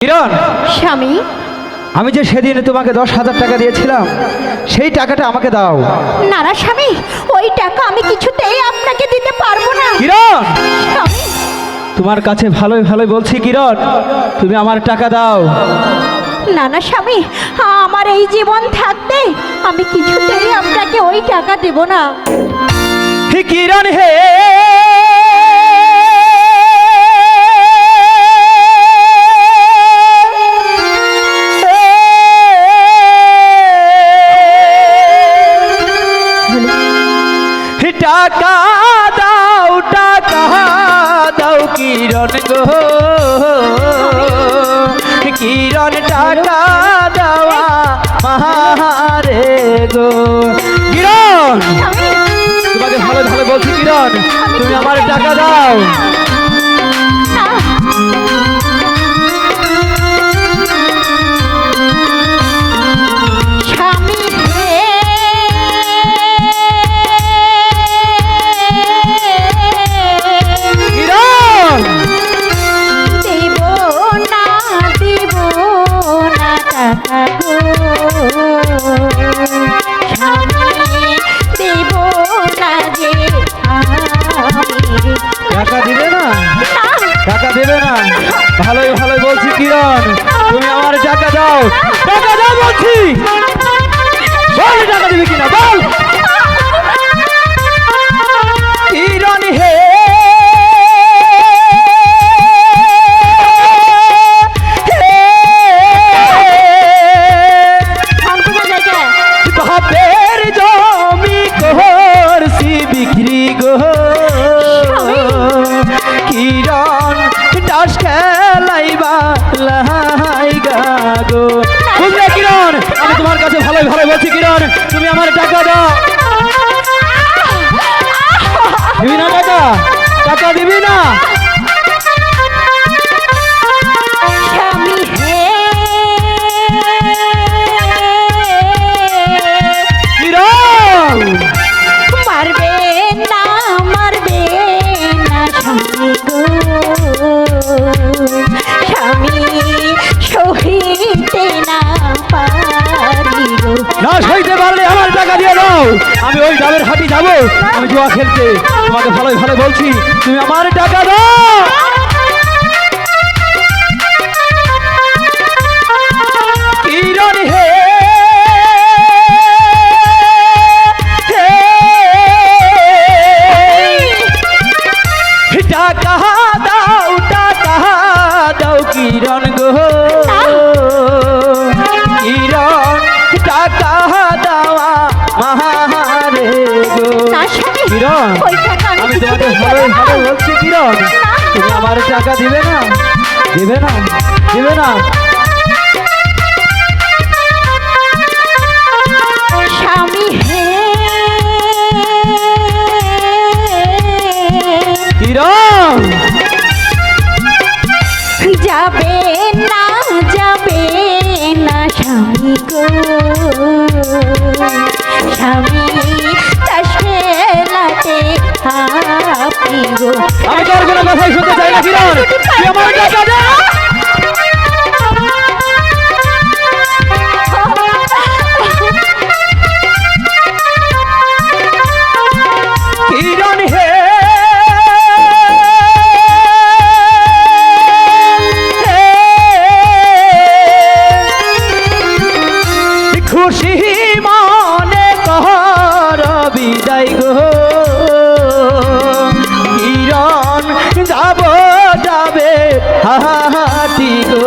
কিরণ? স্বামী? আমি যে সেদিন তোমাকে দশ হাজার টাকা দিয়েছিলাম সেই টাকাটা আমাকে দাও। নারা স্বামী ওই টাকা আমি কিছুতেই আপনাকে দিতে পারব না। কিরণ! স্বামী! তোমার কাছে ভালোই ভালোই বলছি কিরণ! তুমি আমার টাকা দাও। না না স্বামী আমার এই জীবন থাকতে আমি কিছুতেই আপনাকে ওই টাকা দেব না। হে কিরণ হে গো। কিরণ টাকা দেওয়া মহারে গো। কিরণ! তোমাকে ভালো ভালো বলছি, কিরণ। তুমি আমার টাকা দাও। টাকা দাও বলছি। বল টাকা দিবে কিনা বল। ঘরে ভালো বলছি কিরণ তুমি আমার টাকা দাও। দিবি না টাকা টাকা দিবি না। না সইতে পারলে আমার টাকা দিয়ে দাও আমি ওই ডাবের হাটি যাব। আমি জুয়া খেলতে। তোমাকে ভালোই ভালো বলছি, তুমি আমার টাকা দাও। কিরণ? আমি তোমাকে ভালো ভালো বলছি কিরণ। তুমি আমার টাকা দিবে না? দিবে না? দিবে না? স্বামী হে। কিরণ! যাবে না যাবে না স্বামী গো। স্বামী কিরণ তুই আমার টাকা দে গো